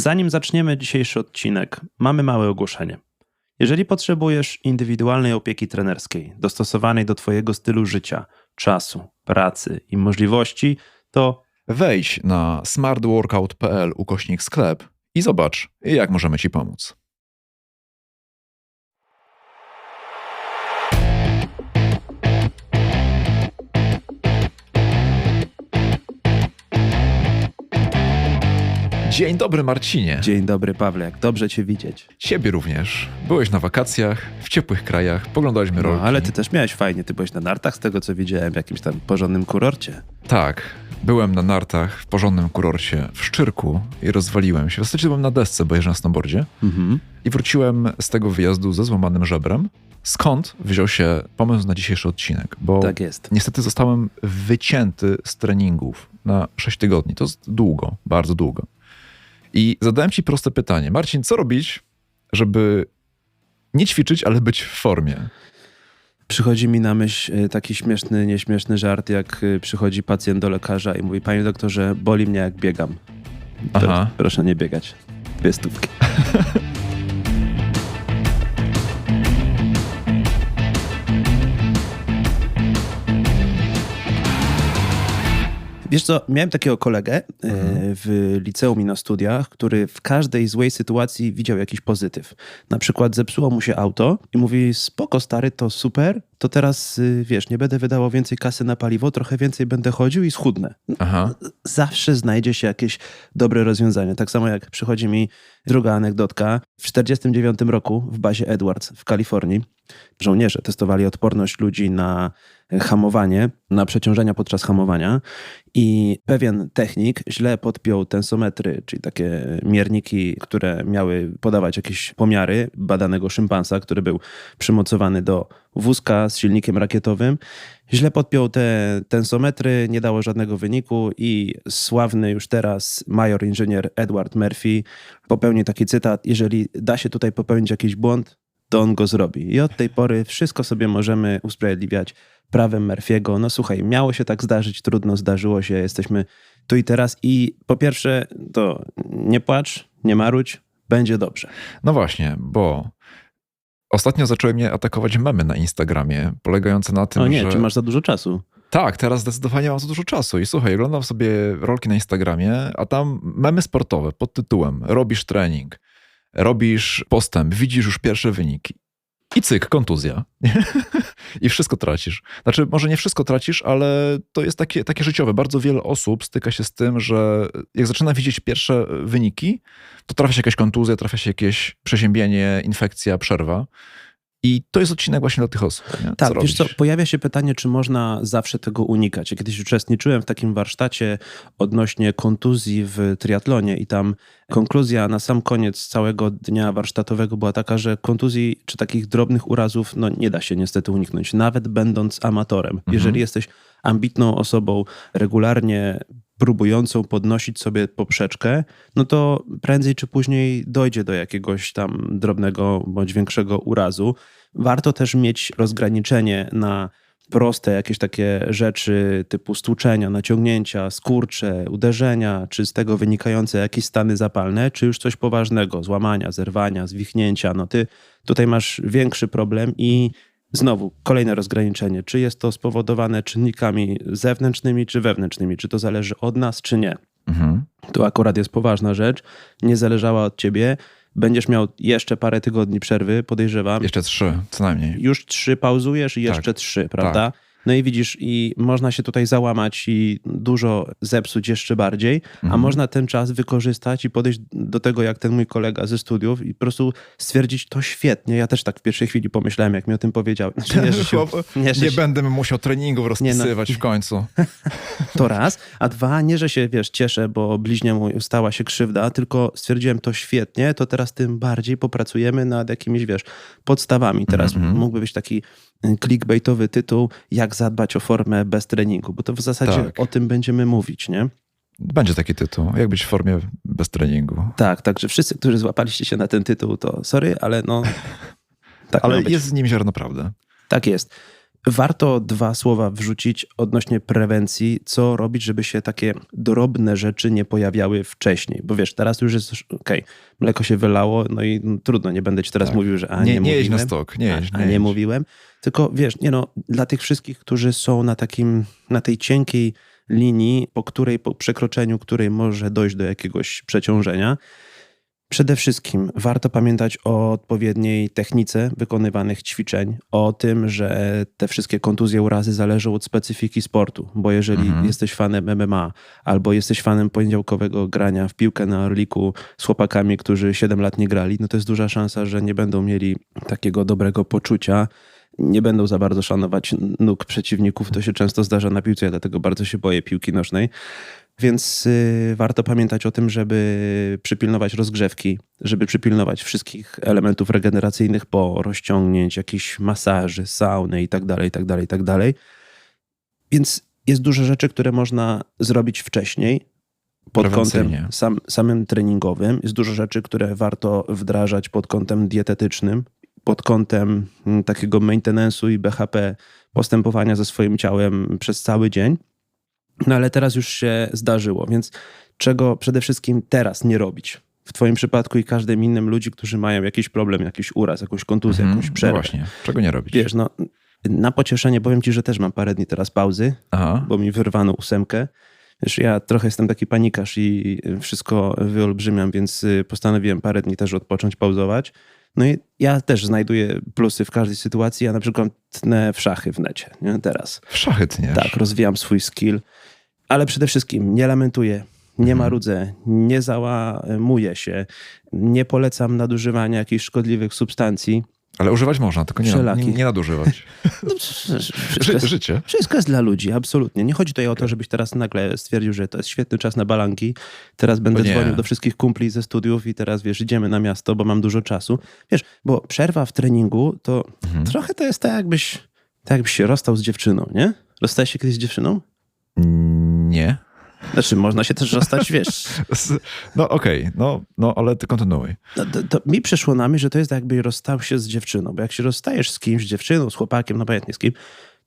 Zanim zaczniemy dzisiejszy odcinek, mamy małe ogłoszenie. Jeżeli potrzebujesz indywidualnej opieki trenerskiej, dostosowanej do Twojego stylu życia, czasu, pracy i możliwości, to Wejdź na smartworkout.pl ukośnik sklep i zobacz, jak możemy Ci pomóc. Dzień dobry, Marcinie. dzień dobry Pawle, jak dobrze Cię widzieć. Ciebie również. Byłeś na wakacjach, w ciepłych krajach, poglądaliśmy No, rolki. ale Ty też miałeś fajnie, Ty byłeś na nartach, z tego co widziałem, w jakimś tam porządnym kurorcie. Tak, byłem na nartach w porządnym kurorcie w Szczyrku i rozwaliłem się. W zasadzie byłem na desce, bo jeżdżę na snowboardzie. Mhm. I wróciłem z tego wyjazdu ze złamanym żebrem. Skąd wziął się pomysł na dzisiejszy odcinek? Bo Tak jest. niestety zostałem wycięty z treningów na 6 tygodni. To jest długo, bardzo długo. I zadałem ci proste pytanie. Marcin, co robić, żeby nie ćwiczyć, ale być w formie? Przychodzi mi na myśl y, taki śmieszny, nieśmieszny żart, jak y, przychodzi pacjent do lekarza i mówi, panie doktorze, boli mnie jak biegam. Aha. Proszę, proszę nie biegać. Dwie stówki. Wiesz co, miałem takiego kolegę e, w liceum i na studiach, który w każdej złej sytuacji widział jakiś pozytyw. Na przykład zepsuło mu się auto i mówi, spoko stary, to super, to teraz, y, wiesz, nie będę wydawał więcej kasy na paliwo, trochę więcej będę chodził i schudnę. Aha. Zawsze znajdzie się jakieś dobre rozwiązanie. Tak samo jak przychodzi mi druga anegdotka. W 1949 roku w bazie Edwards w Kalifornii żołnierze testowali odporność ludzi na hamowanie, na przeciążenia podczas hamowania i pewien technik źle podpiął tensometry, czyli takie mierniki, które miały podawać jakieś pomiary badanego szympansa, który był przymocowany do wózka z silnikiem rakietowym. Źle podpiął te tensometry, nie dało żadnego wyniku i sławny już teraz major inżynier Edward Murphy popełnił taki cytat, jeżeli da się tutaj popełnić jakiś błąd, to on go zrobi. I od tej pory wszystko sobie możemy usprawiedliwiać prawem Murphy'ego. No słuchaj, miało się tak zdarzyć, trudno zdarzyło się, jesteśmy tu i teraz i po pierwsze to nie płacz, nie marudź, będzie dobrze. No właśnie, bo ostatnio zaczęły mnie atakować memy na Instagramie, polegające na tym, O nie, że... czy masz za dużo czasu? Tak, teraz zdecydowanie mam za dużo czasu. I słuchaj, oglądam sobie rolki na Instagramie, a tam memy sportowe pod tytułem Robisz trening, robisz postęp, widzisz już pierwsze wyniki. I cyk, kontuzja. I wszystko tracisz. Znaczy, może nie wszystko tracisz, ale to jest takie, takie życiowe. Bardzo wiele osób styka się z tym, że jak zaczyna widzieć pierwsze wyniki, to trafia się jakaś kontuzja, trafia się jakieś przeziębienie, infekcja, przerwa. I to jest odcinek właśnie dla tych osób. Nie? Tak, wiesz co, pojawia się pytanie, czy można zawsze tego unikać. Ja kiedyś uczestniczyłem w takim warsztacie odnośnie kontuzji w triatlonie i tam konkluzja na sam koniec całego dnia warsztatowego była taka, że kontuzji czy takich drobnych urazów no, nie da się niestety uniknąć, nawet będąc amatorem. Jeżeli jesteś ambitną osobą, regularnie próbującą podnosić sobie poprzeczkę, no to prędzej czy później dojdzie do jakiegoś tam drobnego bądź większego urazu. Warto też mieć rozgraniczenie na proste jakieś takie rzeczy typu stłuczenia, naciągnięcia, skurcze, uderzenia, czy z tego wynikające jakieś stany zapalne, czy już coś poważnego, złamania, zerwania, zwichnięcia. No ty tutaj masz większy problem i Znowu, kolejne rozgraniczenie. Czy jest to spowodowane czynnikami zewnętrznymi czy wewnętrznymi? Czy to zależy od nas, czy nie? Mhm. To akurat jest poważna rzecz. Nie zależała od ciebie. Będziesz miał jeszcze parę tygodni przerwy, podejrzewam. Jeszcze trzy, co najmniej. Już trzy pauzujesz i jeszcze Tak. trzy, prawda? No i widzisz, i można się tutaj załamać i dużo zepsuć jeszcze bardziej, a Mhm. można ten czas wykorzystać i podejść do tego, jak ten mój kolega ze studiów i po prostu stwierdzić to świetnie. Ja też tak w pierwszej chwili pomyślałem, jak mi o tym powiedział. Znaczy, nie, się, nie, Nie się, będę musiał treningów rozpisywać w końcu. to raz, a dwa, nie, że się, wiesz, cieszę, bo bliźniemu stała się krzywda, tylko stwierdziłem to świetnie, to teraz tym bardziej popracujemy nad jakimiś, wiesz, podstawami. Teraz Mhm. mógłby być taki clickbaitowy tytuł, jak zadbać o formę bez treningu, bo to w zasadzie Tak. o tym będziemy mówić, nie? Będzie taki tytuł. Jak być w formie bez treningu. Tak, także wszyscy, którzy złapaliście się na ten tytuł, to sorry, ale no... Tak, Ale jest z nim ziarno prawdy. Tak jest. Warto dwa słowa wrzucić odnośnie prewencji, co robić, żeby się takie drobne rzeczy nie pojawiały wcześniej. Bo wiesz, teraz już jest, okej, mleko się wylało, no i no, trudno, nie będę ci teraz Tak. mówił, że a nie, Nie, nie jedź na mówiłem, stok, nie a, nie a nie mówiłem. Tylko wiesz, nie no, dla tych wszystkich, którzy są na takim, na tej cienkiej linii, po której, po przekroczeniu której może dojść do jakiegoś przeciążenia, Przede wszystkim warto pamiętać o odpowiedniej technice wykonywanych ćwiczeń, o tym, że te wszystkie kontuzje, urazy zależą od specyfiki sportu, bo jeżeli Mhm. jesteś fanem MMA albo jesteś fanem poniedziałkowego grania w piłkę na Orliku z chłopakami, którzy 7 lat nie grali, no to jest duża szansa, że nie będą mieli takiego dobrego poczucia, nie będą za bardzo szanować nóg przeciwników. To się często zdarza na piłce, ja dlatego bardzo się boję piłki nożnej. Więc y, warto pamiętać o tym, żeby przypilnować rozgrzewki, żeby przypilnować wszystkich elementów regeneracyjnych po rozciągnięć, jakichś masaży, sauny i tak tak tak dalej. Więc jest dużo rzeczy, które można zrobić wcześniej pod kątem sam, samym treningowym. Jest dużo rzeczy, które warto wdrażać pod kątem dietetycznym, pod kątem mm, takiego maintenance'u i BHP, postępowania ze swoim ciałem przez cały dzień. No ale teraz już się zdarzyło, więc czego przede wszystkim teraz nie robić? W Twoim przypadku i każdym innym ludzi, którzy mają jakiś problem, jakiś uraz, jakąś kontuzję, Mhm. jakąś No przerwę. właśnie, czego nie robić? Wiesz, no na pocieszenie powiem Ci, że też mam parę dni teraz pauzy, Aha. bo mi wyrwano ósemkę. Wiesz, ja trochę jestem taki panikarz i wszystko wyolbrzymiam, więc y, postanowiłem parę dni też odpocząć, pauzować. No i ja też znajduję plusy w każdej sytuacji. Ja na przykład tnę w szachy w necie, nie? Teraz. W szachy tniesz. Tak, rozwijam swój skill, ale przede wszystkim nie lamentuję, nie Mhm. marudzę, nie załamuję się, nie polecam nadużywania jakichś szkodliwych substancji. Ale używać można, tylko nie, nie, nie nadużywać. No, wszystko, jest, życie. wszystko jest dla ludzi, absolutnie. Nie chodzi tutaj o to, żebyś teraz nagle stwierdził, że to jest świetny czas na balanki. Teraz będę dzwonił do wszystkich kumpli ze studiów i teraz, wiesz, idziemy na miasto, bo mam dużo czasu. Wiesz, bo przerwa w treningu to Mhm. trochę to jest tak jakbyś, tak jakbyś się rozstał z dziewczyną, nie? Rozstałeś się kiedyś z dziewczyną? Nie. Znaczy, można się też rozstać, wiesz. No okej, no, no ale ty kontynuuj. No, to, to mi przyszło na myśl, że to jest jakby rozstał się z dziewczyną, bo jak się rozstajesz z kimś, z dziewczyną, z chłopakiem, no obojętnie z kim,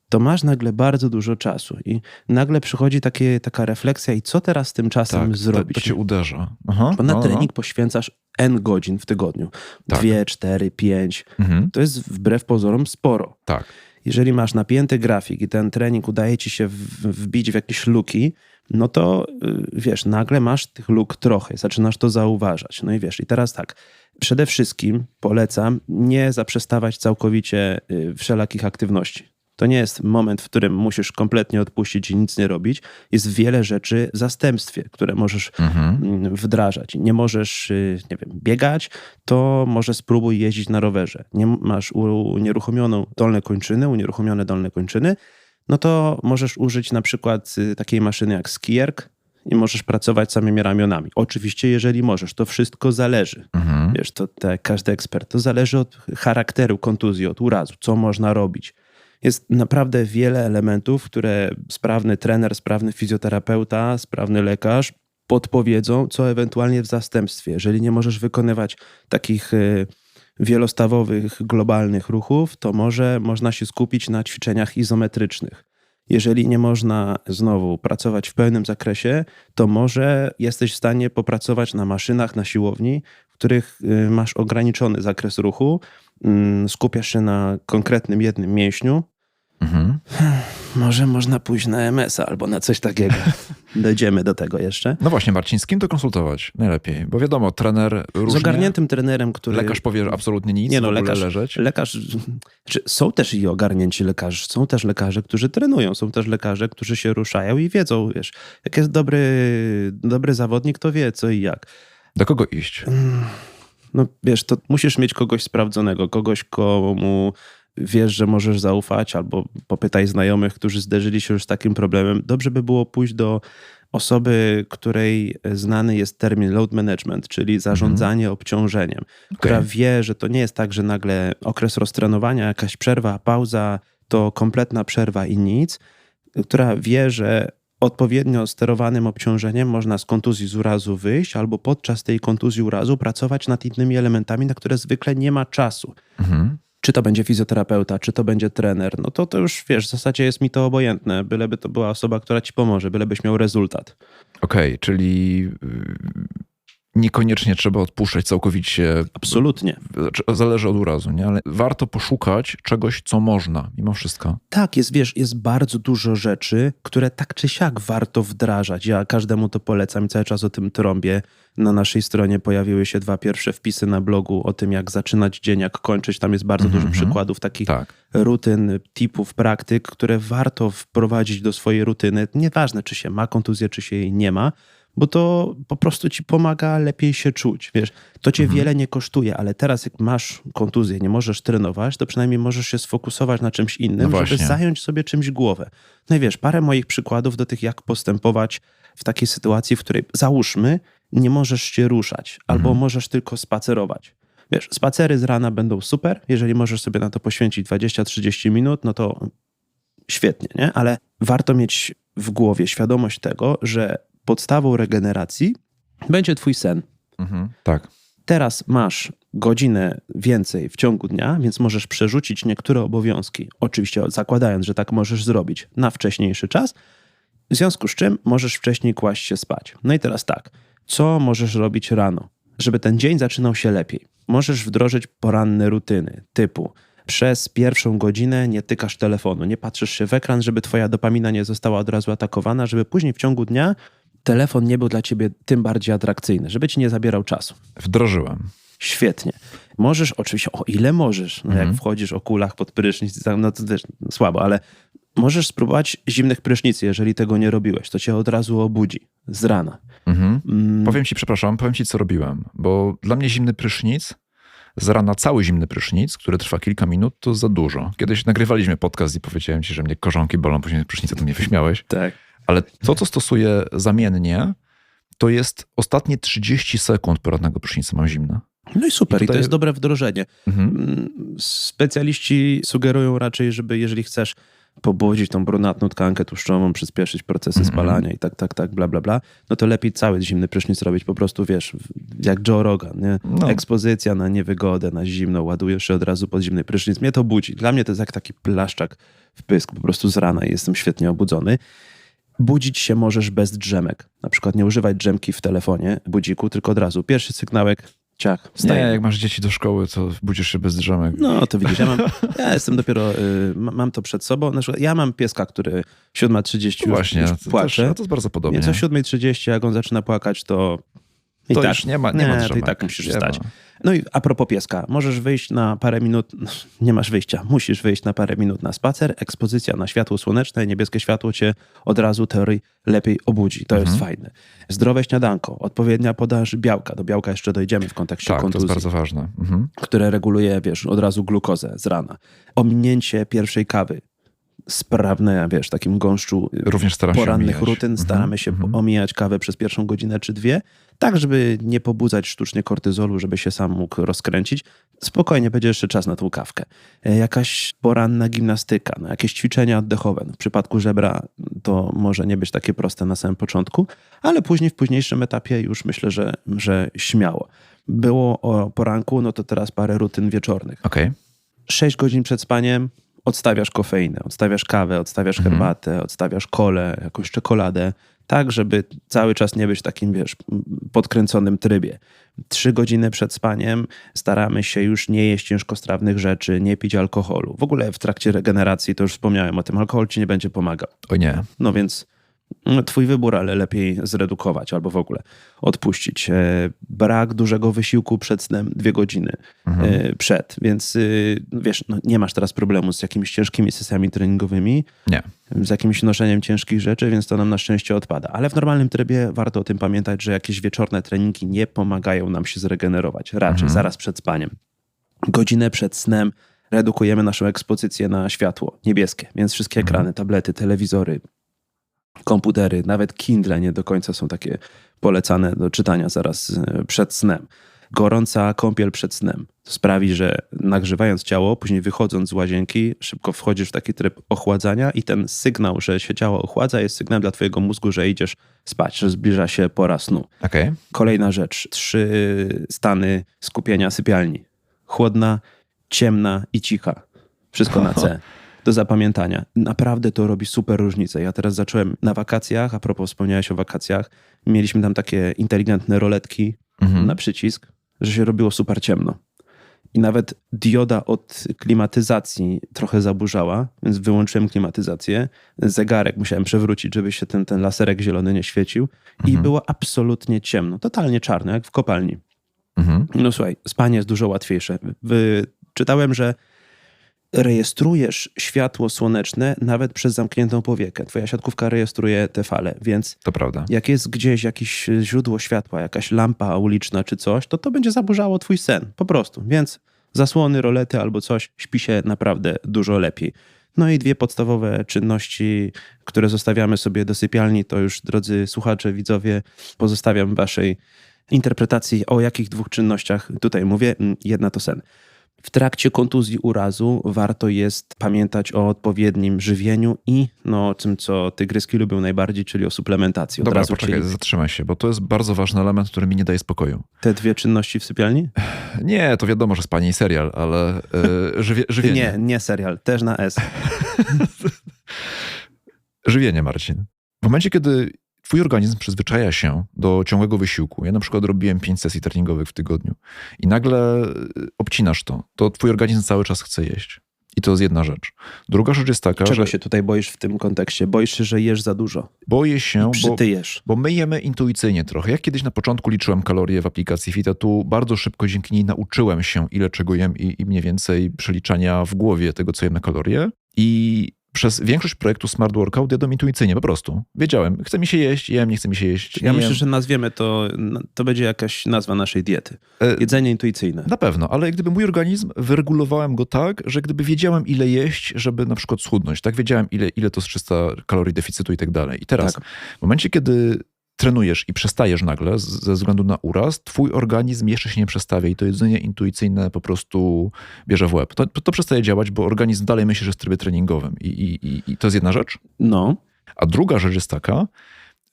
to masz nagle bardzo dużo czasu i nagle przychodzi takie, taka refleksja i co teraz z tym czasem Tak, to, zrobić? to cię uderza. Aha, Bo na no, trening poświęcasz n godzin w tygodniu. Tak. Dwie, cztery, pięć. No. Mhm, To jest wbrew pozorom sporo. tak. Jeżeli masz napięty grafik i ten trening udaje ci się wbić w jakieś luki, no to y, wiesz, nagle masz tych luk trochę, zaczynasz to zauważać. No i wiesz, i teraz tak, przede wszystkim polecam nie zaprzestawać całkowicie y, wszelakich aktywności. To nie jest moment, w którym musisz kompletnie odpuścić i nic nie robić. Jest wiele rzeczy w zastępstwie, które możesz Mhm. mm, wdrażać. Nie możesz, y, nie wiem, biegać, to może spróbuj jeździć na rowerze. Nie masz unieruchomioną dolne kończyny, unieruchomione dolne kończyny, no to możesz użyć na przykład y, takiej maszyny jak skierk i możesz pracować samymi ramionami. Oczywiście, jeżeli możesz, to wszystko zależy. Mhm. Wiesz, to jak każdy ekspert, to zależy od charakteru kontuzji, od urazu, co można robić. Jest naprawdę wiele elementów, które sprawny trener, sprawny fizjoterapeuta, sprawny lekarz podpowiedzą, co ewentualnie w zastępstwie. Jeżeli nie możesz wykonywać takich y, wielostawowych, globalnych ruchów, to może można się skupić na ćwiczeniach izometrycznych. Jeżeli nie można znowu pracować w pełnym zakresie, to może jesteś w stanie popracować na maszynach, na siłowni, w których y, masz ograniczony zakres ruchu, mm, skupiasz się na konkretnym jednym mięśniu. Mhm. Może można pójść na MS albo na coś takiego. Dojdziemy do tego jeszcze. No właśnie, Marcin, z kim to konsultować najlepiej? Bo wiadomo, trener różnie. Z ogarniętym trenerem, który... Lekarz powie absolutnie nic, Nie no, lekarz, leżeć. lekarz, czy są też i ogarnięci lekarze, są też lekarze, którzy trenują, są też lekarze, którzy się ruszają i wiedzą, wiesz, jak jest dobry, dobry zawodnik, to wie co i jak. Do kogo iść? No wiesz, to musisz mieć kogoś sprawdzonego, kogoś, komu wiesz, że możesz zaufać, albo popytaj znajomych, którzy zderzyli się już z takim problemem. Dobrze by było pójść do osoby, której znany jest termin load management, czyli zarządzanie obciążeniem, która Okej. wie, że to nie jest tak, że nagle okres roztrenowania, jakaś przerwa, pauza, to kompletna przerwa i nic, która wie, że odpowiednio sterowanym obciążeniem można z kontuzji z urazu wyjść, albo podczas tej kontuzji urazu pracować nad innymi elementami, na które zwykle nie ma czasu. Mhm. Czy to będzie fizjoterapeuta, czy to będzie trener, no to to już wiesz, w zasadzie jest mi to obojętne, byleby to była osoba, która ci pomoże, bylebyś miał rezultat. Okej, czyli yy, niekoniecznie trzeba odpuszczać całkowicie. Absolutnie. Znaczy, Zależy od urazu, nie? Ale warto poszukać czegoś, co można, mimo wszystko. Tak, jest, wiesz, jest bardzo dużo rzeczy, które tak czy siak warto wdrażać. Ja każdemu to polecam i cały czas o tym trąbię. Na naszej stronie pojawiły się dwa pierwsze wpisy na blogu o tym, jak zaczynać dzień, jak kończyć. Tam jest bardzo dużo przykładów takich Tak. rutyn, tipów, praktyk, które warto wprowadzić do swojej rutyny. Nieważne, czy się ma kontuzję, czy się jej nie ma, bo to po prostu ci pomaga lepiej się czuć. Wiesz, to cię wiele nie kosztuje, ale teraz jak masz kontuzję, nie możesz trenować, to przynajmniej możesz się sfokusować na czymś innym, No żeby zająć sobie czymś głowę. No i wiesz, parę moich przykładów do tych, jak postępować w takiej sytuacji, w której załóżmy, nie możesz się ruszać, albo możesz tylko spacerować. Wiesz, spacery z rana będą super, jeżeli możesz sobie na to poświęcić 20-30 minut, no to świetnie, nie? Ale warto mieć w głowie świadomość tego, że podstawą regeneracji będzie twój sen. Mhm. Tak. Teraz masz godzinę więcej w ciągu dnia, więc możesz przerzucić niektóre obowiązki, oczywiście zakładając, że tak możesz zrobić, na wcześniejszy czas, w związku z czym możesz wcześniej kłaść się spać. No i teraz tak, co możesz robić rano, żeby ten dzień zaczynał się lepiej? Możesz wdrożyć poranne rutyny typu przez pierwszą godzinę nie tykasz telefonu, nie patrzysz się w ekran, żeby twoja dopamina nie została od razu atakowana, żeby później w ciągu dnia telefon nie był dla ciebie tym bardziej atrakcyjny, żeby ci nie zabierał czasu. Wdrożyłem. Świetnie. Możesz, oczywiście, o ile możesz, no jak wchodzisz o kulach pod prysznic, no to wiesz, słabo, ale możesz spróbować zimnych prysznicy, jeżeli tego nie robiłeś. To cię od razu obudzi z rana. Mhm. Mm, Powiem ci, przepraszam, powiem ci, co robiłem, bo dla mnie zimny prysznic, z rana cały zimny prysznic, który trwa kilka minut, to za dużo. Kiedyś nagrywaliśmy podcast i powiedziałem ci, że mnie korzonki bolą, później prysznicę, to mnie wyśmiałeś. tak. Ale to, co stosuję zamiennie, to jest ostatnie 30 sekund poradnego prysznica mam zimne. No i super, i, I to tutaj- jest dobre wdrożenie. Mhm. Mm, Specjaliści sugerują raczej, żeby jeżeli chcesz pobudzić tą brunatną tkankę tłuszczową, przyspieszyć procesy Mhm. spalania i tak, tak, tak, bla, bla, bla, no to lepiej cały zimny prysznic robić po prostu, wiesz, jak Joe Rogan, nie? No. Ekspozycja na niewygodę, na zimno, ładujesz się od razu pod zimny prysznic. Mnie to budzi. Dla mnie to jest jak taki plaszczak w pysk, po prostu z rana i jestem świetnie obudzony. Budzić się możesz bez drzemek. Na przykład nie używaj drzemki w telefonie, budziku, tylko od razu. Pierwszy sygnałek, ciach, Nie, wstajemy. jak masz dzieci do szkoły, to budzisz się bez drzemek. No, to widzisz, ja, mam, ja jestem dopiero, y, ma- mam to przed sobą. Na przykład ja mam pieska, który 7.30 już, Właśnie, już też, płacze, a to jest bardzo podobnie. więc o 7.30 jak on zaczyna płakać, to i to tak, już nie ma, nie, ma to i tak musisz Nie wstać. No i a propos pieska, możesz wyjść na parę minut, nie masz wyjścia, musisz wyjść na parę minut na spacer, ekspozycja na światło słoneczne, niebieskie światło cię od razu teorii lepiej obudzi, to Mhm. jest fajne. Zdrowe śniadanko, odpowiednia podaż białka, do białka jeszcze dojdziemy w kontekście Tak, to kontuzji jest bardzo ważne. Mhm. które reguluje, wiesz, od razu glukozę z rana. Ominięcie pierwszej kawy. Sprawne, wiesz, takim gąszczu y, Również staram porannych rutyn Mhm, staramy się mhm. omijać kawę przez pierwszą godzinę czy dwie, tak żeby nie pobudzać sztucznie kortyzolu, żeby się sam mógł rozkręcić. Spokojnie, będzie jeszcze czas na tą kawkę. E, Jakaś poranna gimnastyka, no, jakieś ćwiczenia oddechowe. No, w przypadku żebra to może nie być takie proste na samym początku, ale później w późniejszym etapie już myślę, że, że śmiało. Było o poranku, no to teraz parę rutyn wieczornych. Okej. 6 godzin przed spaniem odstawiasz kofeinę, odstawiasz kawę, odstawiasz Mhm. herbatę, odstawiasz kole, jakąś czekoladę, tak, żeby cały czas nie być w takim, wiesz, podkręconym trybie. Trzy godziny przed spaniem staramy się już nie jeść ciężkostrawnych rzeczy, nie pić alkoholu. W ogóle w trakcie regeneracji, to już wspomniałem o tym, alkohol ci nie będzie pomagał. O nie. No więc twój wybór, ale lepiej zredukować albo w ogóle odpuścić. E, Brak dużego wysiłku przed snem, dwie godziny Mhm. e, przed, więc y, wiesz, no, nie masz teraz problemu z jakimiś ciężkimi sesjami treningowymi, Nie. z jakimś noszeniem ciężkich rzeczy, więc to nam na szczęście odpada. Ale w normalnym trybie warto o tym pamiętać, że jakieś wieczorne treningi nie pomagają nam się zregenerować. Raczej zaraz przed spaniem. Godzinę przed snem redukujemy naszą ekspozycję na światło niebieskie, więc wszystkie ekrany, tablety, telewizory, komputery, nawet Kindle nie do końca są takie polecane do czytania zaraz e, przed snem. Gorąca kąpiel przed snem sprawi, że nagrzewając ciało, później wychodząc z łazienki, szybko wchodzisz w taki tryb ochładzania i ten sygnał, że się ciało ochładza, jest sygnałem dla twojego mózgu, że idziesz spać, że zbliża się pora snu. Okej. Kolejna rzecz, trzy stany skupienia sypialni. Chłodna, ciemna i cicha. Wszystko na C. Do zapamiętania. Naprawdę to robi super różnicę. Ja teraz zacząłem na wakacjach, a propos wspomniałeś o wakacjach, mieliśmy tam takie inteligentne roletki Mhm. na przycisk, że się robiło super ciemno. I nawet dioda od klimatyzacji trochę zaburzała, więc wyłączyłem klimatyzację. Zegarek musiałem przewrócić, żeby się ten, ten laserek zielony nie świecił. I Mhm. było absolutnie ciemno, totalnie czarno, jak w kopalni. Mhm. No słuchaj, spanie jest dużo łatwiejsze. Wy- Czytałem, że rejestrujesz światło słoneczne nawet przez zamkniętą powiekę. Twoja siatkówka rejestruje te fale, więc To prawda. jak jest gdzieś jakieś źródło światła, jakaś lampa uliczna czy coś, to to będzie zaburzało twój sen, po prostu. Więc zasłony, rolety albo coś, śpi się naprawdę dużo lepiej. No i dwie podstawowe czynności, które zostawiamy sobie do sypialni, to już, drodzy słuchacze, widzowie, pozostawiam waszej interpretacji, o jakich dwóch czynnościach tutaj mówię. Mm, Jedna to sen. W trakcie kontuzji urazu warto jest pamiętać o odpowiednim żywieniu i no, o tym, co tygryski lubią najbardziej, czyli o suplementacji. Od Dobra, razu poczekaj, chcieli zatrzymaj się, bo to jest bardzo ważny element, który mi nie daje spokoju. te dwie czynności w sypialni? Nie, to wiadomo, że spanie i serial, ale y, żywie, żywienie. Nie, nie serial, też na S. Żywienie, Marcin. W momencie, kiedy twój organizm przyzwyczaja się do ciągłego wysiłku, ja na przykład robiłem 5 sesji treningowych w tygodniu i nagle y, obcinasz to, to twój organizm cały czas chce jeść. I to jest jedna rzecz. Druga rzecz jest taka, Czego że się tutaj boisz w tym kontekście? Boisz się, że jesz za dużo. boję się, bo, bo my jemy intuicyjnie trochę. Ja kiedyś na początku liczyłem kalorie w aplikacji Fita, tu bardzo szybko dzięki niej nauczyłem się, ile czego jem i, i mniej więcej przeliczania w głowie tego, co jem na kalorie. I przez większość projektu Smart Workout jadłem intuicyjnie, po prostu. Wiedziałem, chce mi się jeść, jem, nie chce mi się jeść. Ja myślę, jem. że nazwiemy to, to będzie jakaś nazwa naszej diety. E, Jedzenie intuicyjne. Na pewno, ale gdyby mój organizm, wyregulowałem go tak, że gdyby wiedziałem, ile jeść, żeby na przykład schudnąć, tak? Wiedziałem, ile, ile to jest 300 kalorii deficytu i tak dalej. I teraz, Tak. w momencie, kiedy trenujesz i przestajesz nagle ze względu na uraz, twój organizm jeszcze się nie przestawia i to jedzenie intuicyjne po prostu bierze w łeb. To, to przestaje działać, bo organizm dalej myśli, że jest w trybie treningowym. I, i, i, to jest jedna rzecz. No, A druga rzecz jest taka,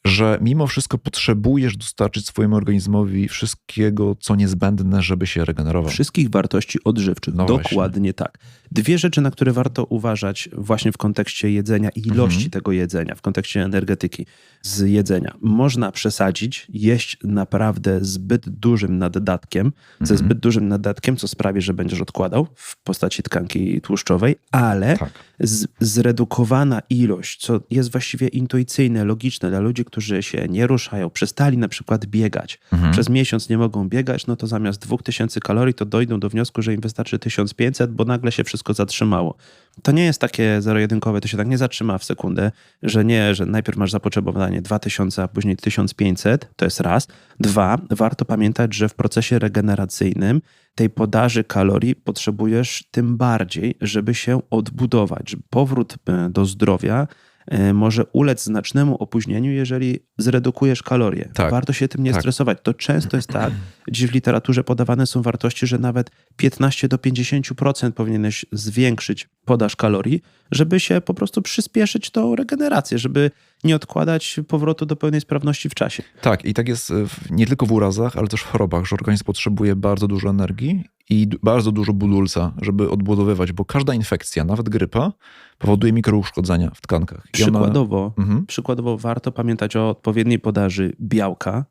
że mimo wszystko potrzebujesz dostarczyć swojemu organizmowi wszystkiego, co niezbędne, żeby się regenerował. wszystkich wartości odżywczych. No Dokładnie tak. Dwie rzeczy, na które warto uważać właśnie w kontekście jedzenia i ilości Mhm. tego jedzenia, w kontekście energetyki z jedzenia. Można przesadzić, jeść naprawdę zbyt dużym naddatkiem, ze Mhm. zbyt dużym naddatkiem, co sprawi, że będziesz odkładał w postaci tkanki tłuszczowej, ale Tak. z, zredukowana ilość, co jest właściwie intuicyjne, logiczne dla ludzi, którzy się nie ruszają, przestali na przykład biegać, Mhm. przez miesiąc nie mogą biegać, no to zamiast 2000 kalorii to dojdą do wniosku, że im wystarczy 1500, bo nagle się wszystko zatrzymało. To nie jest takie zero-jedynkowe, to się tak nie zatrzyma w sekundę, że nie, że najpierw masz zapotrzebowanie 2000, a później 1500, to jest raz. Dwa, warto pamiętać, że w procesie regeneracyjnym tej podaży kalorii potrzebujesz tym bardziej, żeby się odbudować. Że Powrót e, do zdrowia może ulec znacznemu opóźnieniu, jeżeli zredukujesz kalorie. Tak, Warto się tym nie tak. stresować. To często jest tak, dziś w literaturze podawane są wartości, że nawet 15 do 50% powinieneś zwiększyć podaż kalorii, żeby się po prostu przyspieszyć tą regenerację, żeby nie odkładać powrotu do pełnej sprawności w czasie. Tak, i tak jest e, w, nie tylko w urazach, ale też w chorobach, że organizm potrzebuje bardzo dużo energii i bardzo dużo budulca, żeby odbudowywać, bo każda infekcja, nawet grypa, powoduje mikrouszkodzenia w tkankach. I ona- Przykładowo, Mhm. Przykładowo warto pamiętać o odpowiedniej podaży białka,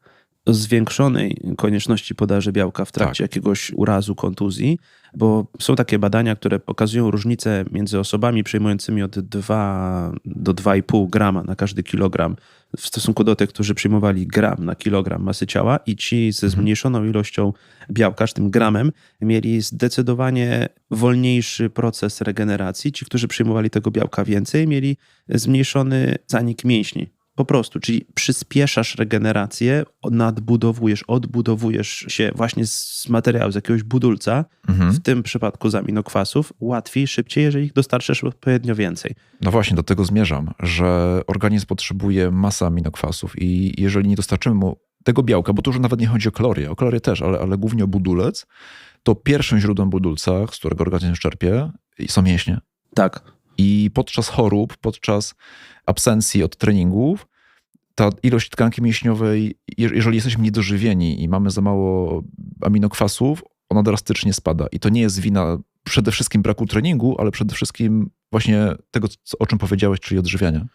zwiększonej konieczności podaży białka w trakcie jakiegoś urazu, kontuzji, bo są takie badania, które pokazują różnicę między osobami przyjmującymi od 2 do 2,5 grama na każdy kilogram w stosunku do tych, którzy przyjmowali gram na kilogram masy ciała i ci ze zmniejszoną ilością białka, z tym gramem, mieli zdecydowanie wolniejszy proces regeneracji. Ci, którzy przyjmowali tego białka więcej, mieli zmniejszony zanik mięśni. Po prostu, czyli przyspieszasz regenerację, nadbudowujesz, odbudowujesz się właśnie z materiału, z jakiegoś budulca, Mhm. w tym przypadku z aminokwasów, łatwiej, szybciej, jeżeli ich dostarczysz odpowiednio więcej. No właśnie, do tego zmierzam, że organizm potrzebuje masy aminokwasów i jeżeli nie dostarczymy mu tego białka, bo tu już nawet nie chodzi o kalorie, o kalorie też, ale, ale głównie o budulec, to pierwszym źródłem budulca, z którego organizm czerpie, są mięśnie. Tak, I podczas chorób, podczas absencji od treningów, ta ilość tkanki mięśniowej, je- jeżeli jesteśmy niedożywieni i mamy za mało aminokwasów, ona drastycznie spada. I to nie jest wina przede wszystkim braku treningu, ale przede wszystkim właśnie tego, o czym powiedziałeś, czyli odżywiania.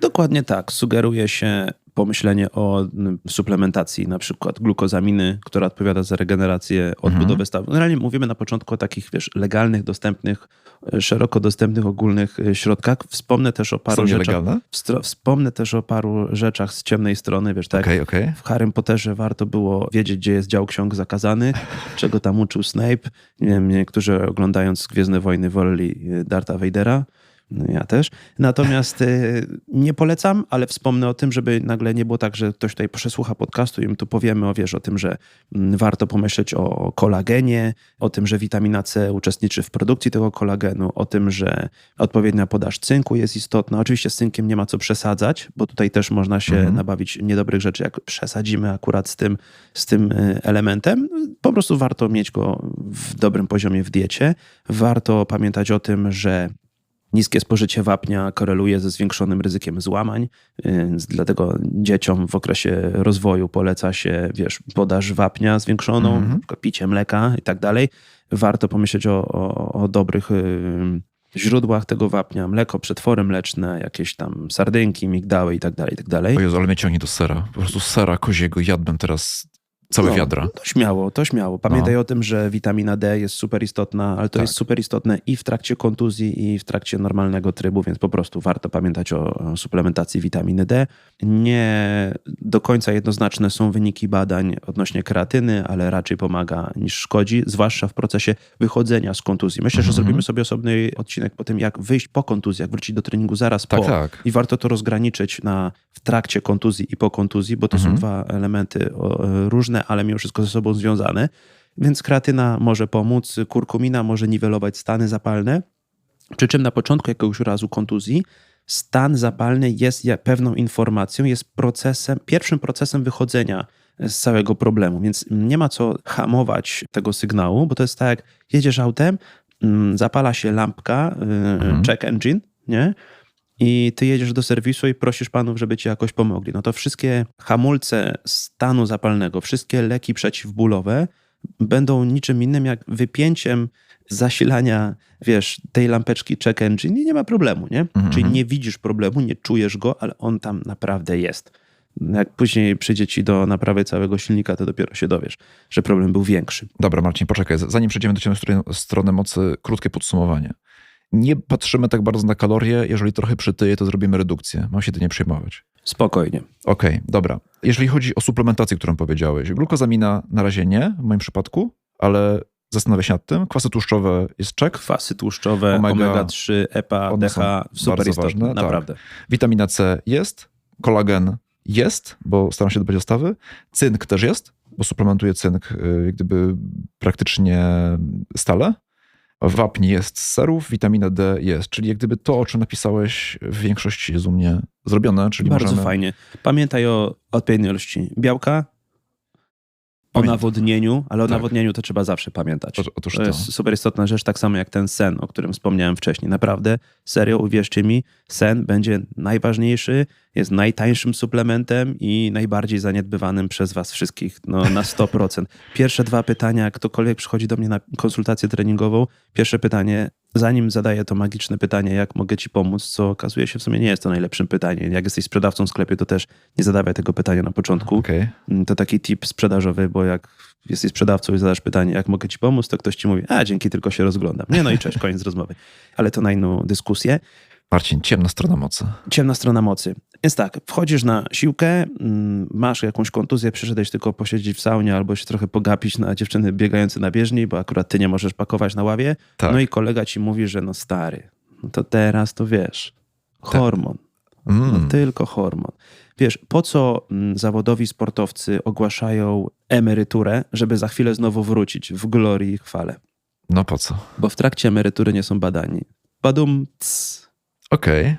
Dokładnie tak. Sugeruje się pomyślenie o suplementacji, na przykład glukozaminy, która odpowiada za regenerację, odbudowę Mhm. stawu. Generalnie mówimy na początku o takich, wiesz, legalnych, dostępnych, e, szeroko dostępnych, ogólnych e, środkach. Wspomnę też o paru rzeczach. Wspomnę też o paru rzeczach z ciemnej strony, wiesz, tak? Okej, okej. W Harrym Potterze warto było wiedzieć, gdzie jest dział ksiąg zakazanych, czego tam uczył Snape. Nie wiem, niektórzy oglądając Gwiezdne Wojny woleli e, Darta Vadera. No, Ja też. Natomiast e, nie polecam, ale wspomnę o tym, żeby nagle nie było tak, że ktoś tutaj przesłucha podcastu i my tu powiemy o, wiesz, o tym, że mm, warto pomyśleć o kolagenie, o tym, że witamina C uczestniczy w produkcji tego kolagenu, o tym, że odpowiednia podaż cynku jest istotna. Oczywiście z cynkiem nie ma co przesadzać, bo tutaj też można się Mhm. nabawić niedobrych rzeczy, jak przesadzimy akurat z tym, z tym y, elementem. Po prostu warto mieć go w dobrym poziomie w diecie. Warto pamiętać o tym, że Niskie spożycie wapnia koreluje ze zwiększonym ryzykiem złamań, więc dlatego dzieciom w okresie rozwoju poleca się, wiesz, podaż wapnia zwiększoną, na przykład picie mleka i tak dalej. Warto pomyśleć o, o, o dobrych y, źródłach tego wapnia, mleko, przetwory mleczne, jakieś tam sardynki, migdały i tak dalej, i tak dalej. O Jezu, ale mnie ciągnie do sera. Po prostu sera koziego jadłem teraz całe No, wiadra. To śmiało, to śmiało. Pamiętaj o tym, że witamina D jest super istotna, ale to Tak. jest super istotne i w trakcie kontuzji, i w trakcie normalnego trybu, więc po prostu warto pamiętać o suplementacji witaminy D. Nie do końca jednoznaczne są wyniki badań odnośnie kreatyny, ale raczej pomaga niż szkodzi, zwłaszcza w procesie wychodzenia z kontuzji. Myślę, że Mhm. zrobimy sobie osobny odcinek po tym, jak wyjść po kontuzji, jak wrócić do treningu zaraz Tak, po. tak. I warto to rozgraniczyć na w trakcie kontuzji i po kontuzji, bo to Mhm. są dwa elementy o, ale mimo wszystko ze sobą związane. Więc kreatyna może pomóc, kurkumina może niwelować stany zapalne. Przy czym na początku jakiegoś razu kontuzji stan zapalny jest pewną informacją, jest procesem, pierwszym procesem wychodzenia z całego problemu, więc nie ma co hamować tego sygnału, bo to jest tak, jak jedziesz autem, mm, zapala się lampka, y, Mhm. check engine, nie? I ty jedziesz do serwisu i prosisz panów, żeby ci jakoś pomogli. No to wszystkie hamulce stanu zapalnego, wszystkie leki przeciwbólowe będą niczym innym jak wypięciem zasilania, wiesz, tej lampeczki check engine i nie ma problemu, nie? Mhm. Czyli nie widzisz problemu, nie czujesz go, ale on tam naprawdę jest. Jak później przyjdzie ci do naprawy całego silnika, to dopiero się dowiesz, że problem był większy. Dobra, Marcin, poczekaj. Zanim przejdziemy do ciebie strony, mocy, krótkie podsumowanie. Nie patrzymy tak bardzo na kalorie. Jeżeli trochę przytyje, to zrobimy redukcję. Mam się tym nie przejmować. Spokojnie. Okej, dobra. Jeżeli chodzi o suplementację, którą powiedziałeś, glukozamina na razie nie, w moim przypadku, ale zastanawiam się nad tym. Kwasy tłuszczowe jest czek. Kwasy tłuszczowe, Omega- omega-3, EPA, one są DH, super bardzo istotne, ważne, tak. naprawdę. Witamina C jest, kolagen jest, bo staram się dbać o stawy. Cynk też jest, bo suplementuję cynk y, jak gdyby praktycznie stale. Wapń jest z serów, witamina D jest, czyli jak gdyby to, o czym napisałeś, w większości jest u mnie zrobione, czyli Bardzo możemy... fajnie. Pamiętaj o odpowiedniej ilości białka, o nawodnieniu, ale o Tak. nawodnieniu to trzeba zawsze pamiętać. Otóż- Otóż To to. jest super istotna rzecz, tak samo jak ten sen, o którym wspomniałem wcześniej. Naprawdę, serio, uwierzcie mi, sen będzie najważniejszy, jest najtańszym suplementem i najbardziej zaniedbywanym przez was wszystkich, no na 100%. Pierwsze dwa pytania, ktokolwiek przychodzi do mnie na konsultację treningową, pierwsze pytanie, zanim zadaję to magiczne pytanie, jak mogę ci pomóc, co okazuje się w sumie nie jest to najlepszym pytaniem. Jak jesteś sprzedawcą w sklepie, to też nie zadawaj tego pytania na początku. Okej. Mm, To taki tip sprzedażowy, bo jak jesteś sprzedawcą i zadasz pytanie, jak mogę ci pomóc, to ktoś ci mówi, a dzięki, tylko się rozglądam. Nie, no i cześć, koniec rozmowy. Ale to na inną dyskusję. Marcin, ciemna strona mocy. Ciemna strona mocy. Więc tak, wchodzisz na siłkę, mm, masz jakąś kontuzję, przyszedłeś tylko posiedzieć w saunie albo się trochę pogapić na dziewczyny biegające na bieżni, bo akurat ty nie możesz pakować na ławie. Tak. No i kolega ci mówi, że no stary, no to teraz to wiesz, hormon. No Mm. tylko hormon. Wiesz, po co mm, zawodowi sportowcy ogłaszają emeryturę, żeby za chwilę znowu wrócić w glorii i chwale? No po co? Bo w trakcie emerytury nie są badani. Badum, cs. Okej.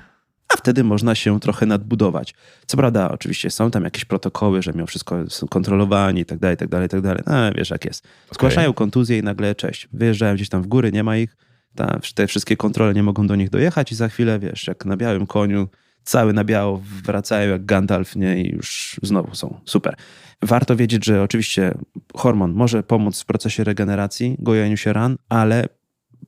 a wtedy można się trochę nadbudować. Co prawda, oczywiście są tam jakieś protokoły, że mimo wszystko są kontrolowani i tak dalej, tak dalej, i tak dalej. No, wiesz jak jest. Zgłaszają kontuzję i nagle cześć. Wyjeżdżają gdzieś tam w góry, nie ma ich. Ta, te wszystkie kontrole nie mogą do nich dojechać i za chwilę, wiesz, jak na białym koniu, cały na biało wracają jak Gandalf, nie? I już znowu są. Super. Warto wiedzieć, że oczywiście hormon może pomóc w procesie regeneracji, gojeniu się ran, ale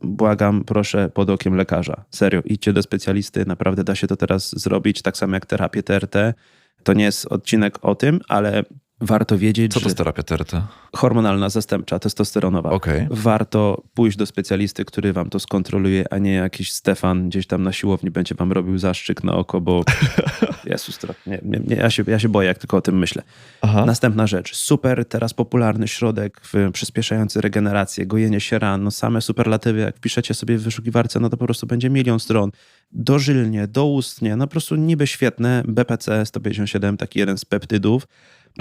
błagam, proszę, pod okiem lekarza. Serio, idźcie do specjalisty, naprawdę da się to teraz zrobić, tak samo jak terapię TRT. To nie jest odcinek o tym, ale warto wiedzieć, Co to jest terapia TRT? hormonalna zastępcza, testosteronowa. Okej. Warto pójść do specjalisty, który wam to skontroluje, a nie jakiś Stefan gdzieś tam na siłowni będzie wam robił zaszczyk na oko, bo Jezus, nie, nie, nie, ja, się, ja się boję, jak tylko o tym myślę. Aha. Następna rzecz. Super, teraz popularny środek przyspieszający regenerację, gojenie się ran, no same superlatywy, jak wpiszecie sobie w wyszukiwarce, no to po prostu będzie milion stron. Dożylnie, doustnie, no po prostu niby świetne. BPC 157, taki jeden z peptydów,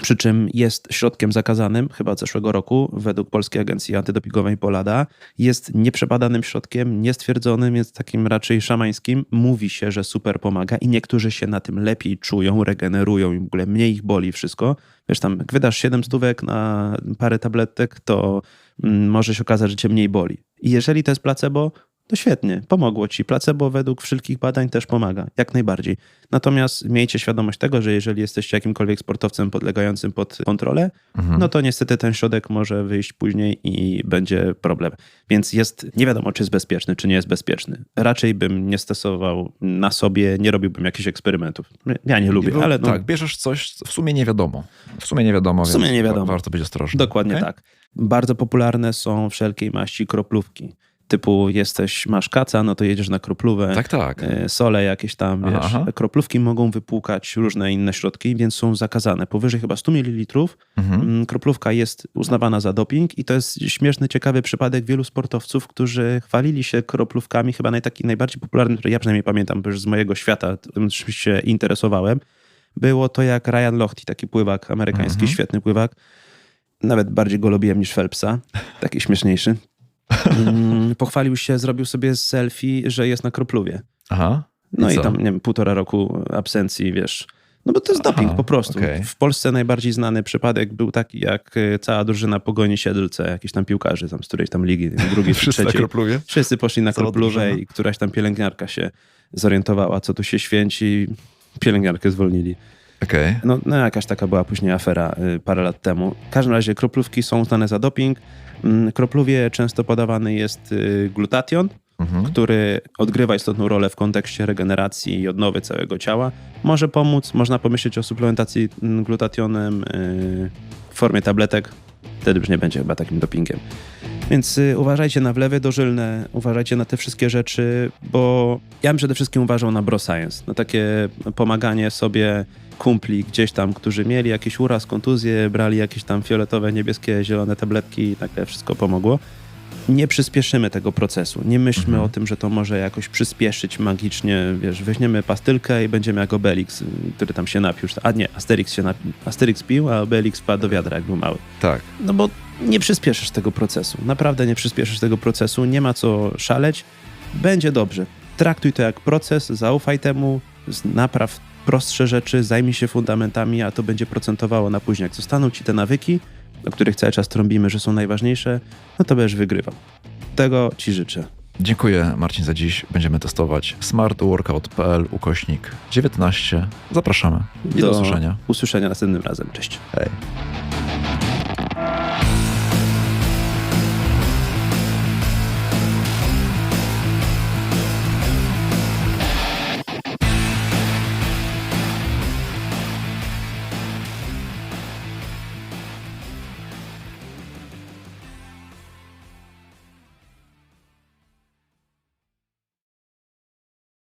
przy czym jest środkiem zakazanym, chyba od zeszłego roku, według Polskiej Agencji Antydopingowej Polada. Jest nieprzebadanym środkiem, niestwierdzonym, jest takim raczej szamańskim. Mówi się, że super pomaga i niektórzy się na tym lepiej czują, regenerują i w ogóle mniej ich boli wszystko. Wiesz, tam jak wydasz 7 stówek na parę tabletek, to mm, może się okazać, że cię mniej boli. I jeżeli to jest placebo, to świetnie, pomogło ci. Placebo według wszelkich badań też pomaga, jak najbardziej. Natomiast miejcie świadomość tego, że jeżeli jesteście jakimkolwiek sportowcem podlegającym pod kontrolę, Mhm. no to niestety ten środek może wyjść później i będzie problem. Więc jest, nie wiadomo, czy jest bezpieczny, czy nie jest bezpieczny. Raczej bym nie stosował na sobie, nie robiłbym jakichś eksperymentów. Ja nie lubię, ale no, Tak, bierzesz coś, w sumie nie wiadomo. W sumie nie wiadomo, W sumie więc nie wiadomo. wa- warto być ostrożnym. Dokładnie Okej? tak. Bardzo popularne są wszelkiej maści kroplówki. Typu jesteś, masz kaca, no to jedziesz na kroplówę. Tak, tak. e, Sole jakieś tam, wiesz. aha. Kroplówki mogą wypłukać różne inne środki, więc są zakazane. Powyżej chyba 100 ml Mhm. mm, kroplówka jest uznawana za doping i to jest śmieszny, ciekawy przypadek wielu sportowców, którzy chwalili się kroplówkami. Chyba naj, taki najbardziej popularny, który ja przynajmniej pamiętam, bo już z mojego świata, tym się interesowałem, było to jak Ryan Lochte, taki pływak amerykański, Mhm. świetny pływak. Nawet bardziej go lubiłem niż Phelpsa, taki śmieszniejszy. Mm, Pochwalił się, zrobił sobie selfie, że jest na kropluwie. Aha. No i, tam, nie wiem, półtora roku absencji, wiesz. No bo to jest Aha, doping po prostu. okej. W Polsce najbardziej znany przypadek był taki, jak y, cała drużyna pogoni Siedlce, jakiś tam piłkarzy tam z którejś tam ligi, drugiej Wszyscy na trzeciej. kropluwie? Wszyscy poszli na drużyna. i któraś tam pielęgniarka się zorientowała, co tu się święci. Pielęgniarkę zwolnili. Okej. No, no jakaś taka była później afera y, parę lat temu. W każdym razie kroplówki są uznane za doping. Mm, Kropluwie często podawany jest y, glutation, Mhm. który odgrywa istotną rolę w kontekście regeneracji i odnowy całego ciała. Może pomóc, można pomyśleć o suplementacji mm, glutationem yy, w formie tabletek. Wtedy już nie będzie chyba takim dopingiem. Więc y, uważajcie na wlewy dożylne, uważajcie na te wszystkie rzeczy, bo ja bym przede wszystkim uważał na bro science, na takie pomaganie sobie kumpli gdzieś tam, którzy mieli jakiś uraz, kontuzję, brali jakieś tam fioletowe, niebieskie, zielone tabletki i nagle wszystko pomogło nie przyspieszymy tego procesu. Nie myślmy Mhm. o tym, że to może jakoś przyspieszyć magicznie. Wiesz, weźmiemy pastylkę i będziemy jak Obelix, który tam się napił. A nie, Asterix się napił. Asterix pił, a Obelix wpadł do wiadra, jak był mały. Tak. No bo nie przyspieszysz tego procesu. Naprawdę nie przyspieszysz tego procesu. Nie ma co szaleć. Będzie dobrze. Traktuj to jak proces, zaufaj temu, napraw prostsze rzeczy, zajmij się fundamentami, a to będzie procentowało na później. Jak zostaną ci te nawyki, o których cały czas trąbimy, że są najważniejsze, no to będziesz wygrywał. Tego ci życzę. Dziękuję Marcin za dziś. Będziemy testować smartworkout.pl ukośnik 19. Zapraszamy. I do, usłyszenia. usłyszenia następnym razem. Cześć. Hej.